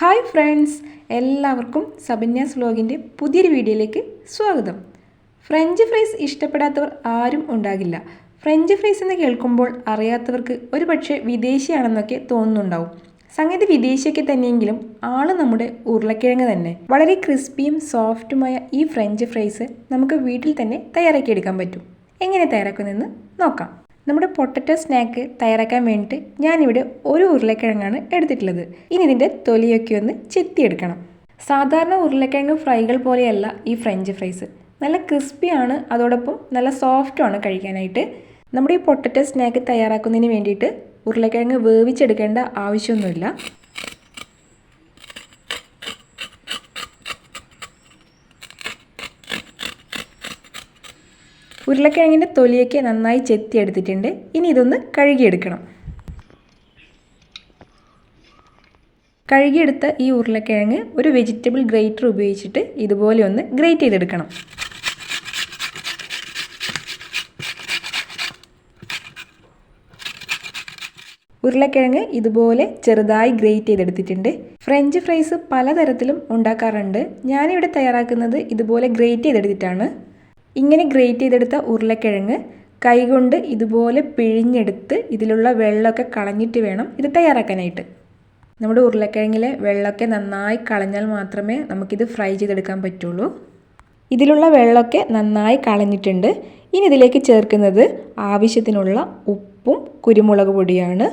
Hi friends എല്ലാവർക്കും സബന്യാസ് വ്ലോഗിന്റെ പുതിയൊരു വീഡിയോയിലേക്ക് സ്വാഗതം. ഫ്രഞ്ച് ഫ്രൈസ് ഇഷ്ടപ്പെടാത്തവർ ആരും ഉണ്ടാകില്ല. ഫ്രഞ്ച് ഫ്രൈസ് എന്ന് കേൾക്കുമ്പോൾ അറിയാത്തവർക്ക് ഒരു പക്ഷേ വിദേശിയാണെന്നൊക്കെ തോന്നുന്നുണ്ടാവും. സംഗതി വിദേശിയൊക്കെ തന്നെയെങ്കിലും ആൾ നമ്മുടെ ഉരുളക്കിഴങ്ങ് തന്നെ. വളരെ ക്രിസ്പിയും സോഫ്റ്റുമായ ഈ ഫ്രഞ്ച് ഫ്രൈസ് നമുക്ക് വീട്ടിൽ തന്നെ തയ്യാറാക്കിയെടുക്കാൻ പറ്റും. എങ്ങനെ തയ്യാറാക്കുന്നതെന്ന് നോക്കാം. നമ്മുടെ പൊട്ടറ്റോ സ്നാക്ക് തയ്യാറാക്കാൻ വേണ്ടിയിട്ട് ഞാനിവിടെ ഒരു ഉരുളക്കിഴങ്ങാണ് എടുത്തിട്ടുള്ളത്. ഇനി ഇതിന്റെ തൊലിയൊക്കെ ഒന്ന് ചെത്തിയെടുക്കണം. സാധാരണ ഉരുളക്കിഴങ്ങ് ഫ്രൈകൾ പോലെയല്ല ഈ ഫ്രഞ്ച് ഫ്രൈസ്. നല്ല ക്രിസ്പിയാണ് അതോടൊപ്പം നല്ല സോഫ്റ്റുമാണ് കഴിക്കാനായിട്ട്. നമ്മുടെ ഈ പൊട്ടറ്റോ സ്നാക്ക് തയ്യാറാക്കുന്നതിന് വേണ്ടിയിട്ട് ഉരുളക്കിഴങ്ങ് വേവിച്ചെടുക്കേണ്ട ആവശ്യമൊന്നുമില്ല. ഉരുളക്കിഴങ്ങിന്റെ തൊലിയൊക്കെ നന്നായി ചെത്തിയെടുത്തിട്ടുണ്ട്. ഇനി ഇതൊന്ന് കഴുകിയെടുക്കണം. കഴുകിയെടുത്ത ഈ ഉരുളക്കിഴങ്ങ് ഒരു വെജിറ്റബിൾ ഗ്രേറ്റർ ഉപയോഗിച്ചിട്ട് ഇതുപോലെ ഒന്ന് ഗ്രേറ്റ് ചെയ്തെടുക്കണം. ഉരുളക്കിഴങ്ങ് ഇതുപോലെ ചെറുതായി ഗ്രേറ്റ് ചെയ്തെടുത്തിട്ടുണ്ട്. ഫ്രഞ്ച് ഫ്രൈസ് പലതരത്തിലും ഉണ്ടാക്കാറുണ്ട്. ഞാനിവിടെ തയ്യാറാക്കുന്നത് ഇതുപോലെ ഗ്രേറ്റ് ചെയ്തെടുത്തിട്ടാണ്. ഇങ്ങനെ ഗ്രേറ്റ് ചെയ്തെടുത്ത ഉരുളക്കിഴങ്ങ് കൈകൊണ്ട് ഇതുപോലെ പിഴിഞ്ഞെടുത്ത് ഇതിലുള്ള വെള്ളമൊക്കെ കളഞ്ഞിട്ട് വേണം ഇത് തയ്യാറാക്കാനായിട്ട്. നമ്മുടെ ഉരുളക്കിഴങ്ങിലെ വെള്ളമൊക്കെ നന്നായി കളഞ്ഞാൽ മാത്രമേ നമുക്കിത് ഫ്രൈ ചെയ്തെടുക്കാൻ പറ്റുള്ളൂ. ഇതിലുള്ള വെള്ളമൊക്കെ നന്നായി കളഞ്ഞിട്ടുണ്ട്. ഇനി ഇതിലേക്ക് ചേർക്കുന്നത് ആവശ്യത്തിനുള്ള ഉപ്പും കുരുമുളക് പൊടിയാണ്.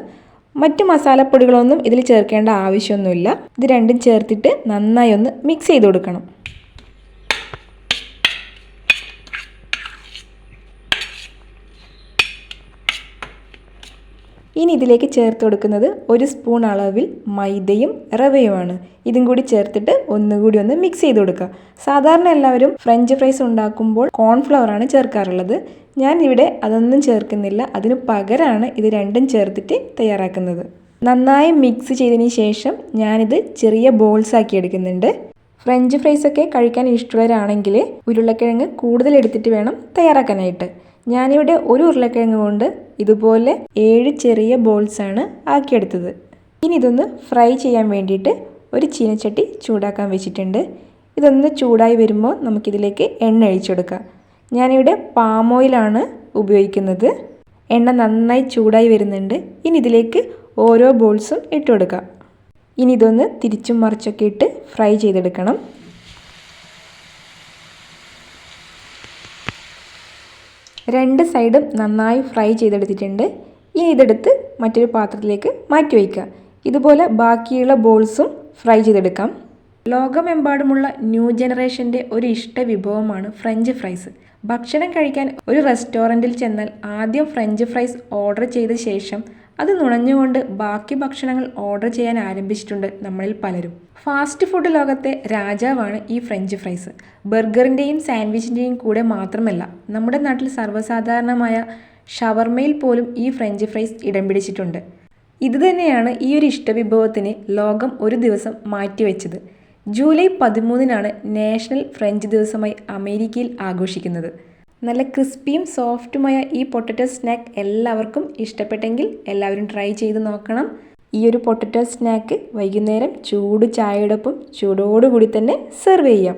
മറ്റു മസാലപ്പൊടികളൊന്നും ഇതിൽ ചേർക്കേണ്ട ആവശ്യമൊന്നുമില്ല. ഇത് രണ്ടും ചേർത്തിട്ട് നന്നായി ഒന്ന് മിക്സ് ചെയ്ത് കൊടുക്കണം. ഇനി ഇതിലേക്ക് ചേർത്ത് കൊടുക്കുന്നത് ഒരു സ്പൂൺ അളവിൽ മൈദയും റവയുമാണ്. ഇതും കൂടി ചേർത്തിട്ട് ഒന്നുകൂടി ഒന്ന് മിക്സ് ചെയ്ത് കൊടുക്കുക. സാധാരണ എല്ലാവരും ഫ്രഞ്ച് ഫ്രൈസ് ഉണ്ടാക്കുമ്പോൾ കോൺഫ്ലവർ ആണ് ചേർക്കാറുള്ളത്. ഞാൻ ഇവിടെ അതൊന്നും ചേർക്കുന്നില്ല. അതിന് പകരമാണ് ഇത് രണ്ടും ചേർത്തിട്ട് തയ്യാറാക്കുന്നത്. നന്നായി മിക്സ് ചെയ്തതിന് ശേഷം ഞാനിത് ചെറിയ ബോൾസ് ആക്കി എടുക്കുന്നുണ്ട്. ഫ്രഞ്ച് ഫ്രൈസ് ഒക്കെ കഴിക്കാൻ ഇഷ്ടമുള്ളവരാണെങ്കിൽ ഉരുളക്കിഴങ്ങ് കൂടുതൽ എടുത്തിട്ട് വേണം തയ്യാറാക്കാനായിട്ട്. ഞാനിവിടെ ഒരു ഉരുളക്കിഴങ്ങ് കൊണ്ട് ഇതുപോലെ ഏഴ് ചെറിയ ബോൾസ് ആണ് ആക്കിയെടുത്തത്. ഇനി ഇതൊന്ന് ഫ്രൈ ചെയ്യാൻ വേണ്ടിയിട്ട് ഒരു ചീനച്ചട്ടി ചൂടാക്കാൻ വെച്ചിട്ടുണ്ട്. ഇതൊന്ന് ചൂടായി വരുമ്പോൾ നമുക്കിതിലേക്ക് എണ്ണ ഒഴിച്ചെടുക്കാം ഞാനിവിടെ പാം ഓയിലാണ് ഉപയോഗിക്കുന്നത്. എണ്ണ നന്നായി ചൂടായി വരുന്നുണ്ട്. ഇനി ഇതിലേക്ക് ഓരോ ബോൾസും ഇട്ട് കൊടുക്കാം. ഇനി ഇതൊന്ന് തിരിച്ചും മറിച്ചൊക്കെ ഇട്ട് ഫ്രൈ ചെയ്തെടുക്കണം. രണ്ട് സൈഡും നന്നായി ഫ്രൈ ചെയ്തെടുത്തിട്ടുണ്ട്. ഇനി ഇതെടുത്ത് മറ്റൊരു പാത്രത്തിലേക്ക് മാറ്റി വയ്ക്കുക. ഇതുപോലെ ബാക്കിയുള്ള ബോൾസും ഫ്രൈ ചെയ്തെടുക്കാം. ലോകമെമ്പാടുമുള്ള ന്യൂ ജനറേഷന്റെ ഒരു ഇഷ്ട വിഭവമാണ് ഫ്രഞ്ച് ഫ്രൈസ്. ഭക്ഷണം കഴിക്കാൻ ഒരു റെസ്റ്റോറന്റിൽ ചെന്നാൽ ആദ്യം ഫ്രഞ്ച് ഫ്രൈസ് ഓർഡർ ചെയ്ത ശേഷം അത് നുണഞ്ഞുകൊണ്ട് ബാക്കി ഭക്ഷണങ്ങൾ ഓർഡർ ചെയ്യാൻ ആരംഭിച്ചിട്ടുണ്ട് നമ്മളിൽ പലരും. ഫാസ്റ്റ് ഫുഡ് ലോകത്തെ രാജാവാണ് ഈ ഫ്രഞ്ച് ഫ്രൈസ് ബർഗറിന്റെയും സാൻഡ്വിച്ചിന്റെയും കൂടെ മാത്രമല്ല നമ്മുടെ നാട്ടിൽ സർവസാധാരണമായ ഷവർമയിൽ പോലും ഈ ഫ്രഞ്ച് ഫ്രൈസ് ഇടം പിടിച്ചിട്ടുണ്ട്. ഇതുതന്നെയാണ് ഈ ഒരു ഇഷ്ടവിഭവത്തിന് ലോകം ഒരു ദിവസം മാറ്റിവെച്ചത്. ജൂലൈ പതിമൂന്നിനാണ് നാഷണൽ ഫ്രഞ്ച് ദിവസമായി അമേരിക്കയിൽ ആഘോഷിക്കുന്നത്. നല്ല ക്രിസ്പിയും സോഫ്റ്റുമായ ഈ പൊട്ടറ്റോ സ്നാക്ക് എല്ലാവർക്കും ഇഷ്ടപ്പെട്ടെങ്കിൽ എല്ലാവരും ട്രൈ ചെയ്ത് നോക്കണം. ഈ ഒരു പൊട്ടറ്റോ സ്നാക്ക് വൈകുന്നേരം ചൂട് ചായയോടൊപ്പം ചൂടോടുകൂടി തന്നെ സെർവ് ചെയ്യാം.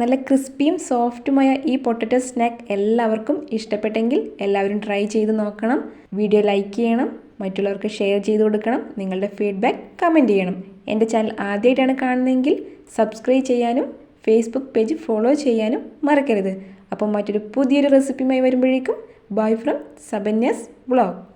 നല്ല ക്രിസ്പിയും സോഫ്റ്റുമായ ഈ പൊട്ടറ്റോ സ്നാക്ക് എല്ലാവർക്കും ഇഷ്ടപ്പെട്ടെങ്കിൽ എല്ലാവരും ട്രൈ ചെയ്ത് നോക്കണം. വീഡിയോ ലൈക്ക് ചെയ്യണം മറ്റുള്ളവർക്ക് ഷെയർ ചെയ്ത് കൊടുക്കണം നിങ്ങളുടെ ഫീഡ്ബാക്ക് കമന്റ് ചെയ്യണം. എന്റെ ചാനൽ ആദ്യമായിട്ടാണ് കാണുന്നതെങ്കിൽ സബ്സ്ക്രൈബ് ചെയ്യാനും ഫേസ്ബുക്ക് പേജ് ഫോളോ ചെയ്യാനും മറക്കരുത്. അപ്പം മറ്റൊരു പുതിയൊരു റെസിപ്പിയുമായി വരുമ്പോഴേക്കും. Bye from സബന്യസ് vlog